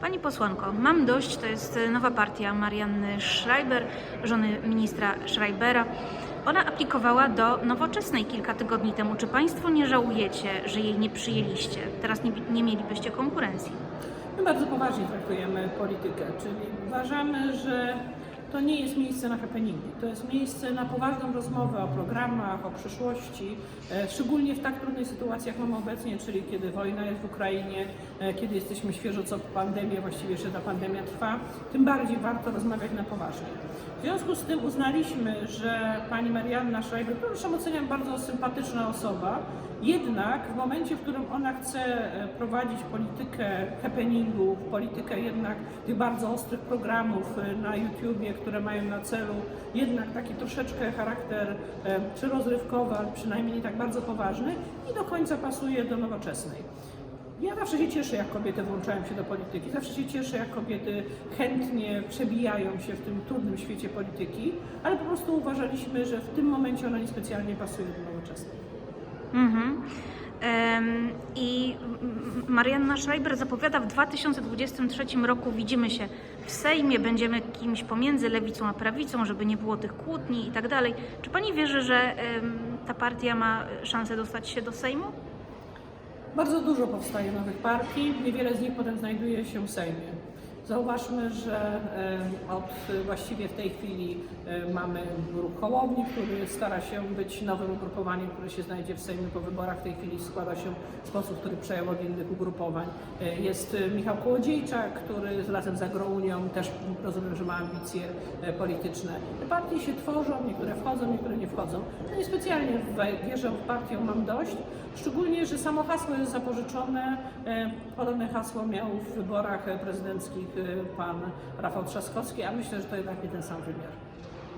Pani posłanko, mam dość, to jest e, nowa partia Marianny Schreiber, żony ministra Schreibera. Ona aplikowała do nowoczesnej kilka tygodni temu. Czy Państwo nie żałujecie, że jej nie przyjęliście? Teraz nie, nie mielibyście konkurencji. My bardzo poważnie traktujemy politykę, czyli uważamy, że to nie jest miejsce na happeningi. To jest miejsce na poważną rozmowę o programach, o przyszłości, e, szczególnie w tak trudnej sytuacji, jak mamy obecnie, czyli kiedy wojna jest w Ukrainie, e, kiedy jesteśmy świeżo co po pandemii, a właściwie jeszcze ta pandemia trwa, tym bardziej warto rozmawiać na poważnie. W związku z tym uznaliśmy, że pani Marianna Schreiber, którą zresztą oceniam bardzo sympatyczna osoba, jednak w momencie, w którym ona chce e, prowadzić politykę happeningów, politykę jednak tych bardzo ostrych programów na YouTubie, które mają na celu jednak taki troszeczkę charakter e, czy rozrywkowy, ale przynajmniej nie tak bardzo poważny, nie do końca pasuje do nowoczesnej. Ja zawsze się cieszę, jak kobiety włączają się do polityki. Zawsze się cieszę, jak kobiety chętnie przebijają się w tym trudnym świecie polityki, ale po prostu uważaliśmy, że w tym momencie ona niespecjalnie pasuje do nowoczesnej. Mhm. Em, I Marianna Schreiber zapowiada w 2023 roku widzimy się w Sejmie, będziemy kimś pomiędzy lewicą a prawicą, żeby nie było tych kłótni i tak dalej. Czy pani wierzy, że ta partia ma szansę dostać się do Sejmu? Bardzo dużo powstaje nowych partii, niewiele z nich potem znajduje się w Sejmie. Zauważmy, że od właściwie w tej chwili mamy ruch Hołowni, który stara się być nowym ugrupowaniem, które się znajdzie w Sejmie po wyborach. W tej chwili składa się w sposób, który przejął od innych ugrupowań. E, Jest e, Michał Kołodziejczak, który razem z Agrounią też rozumiem, że ma ambicje e, polityczne. Te partie się tworzą, niektóre wchodzą, niektóre nie wchodzą. No i specjalnie wierzę w partię Mam Dość, szczególnie, że samo hasło jest zapożyczone. Podobne hasło miał w wyborach prezydenckich pan Rafał Trzaskowski, a myślę, że to jednak nie ten sam wymiar.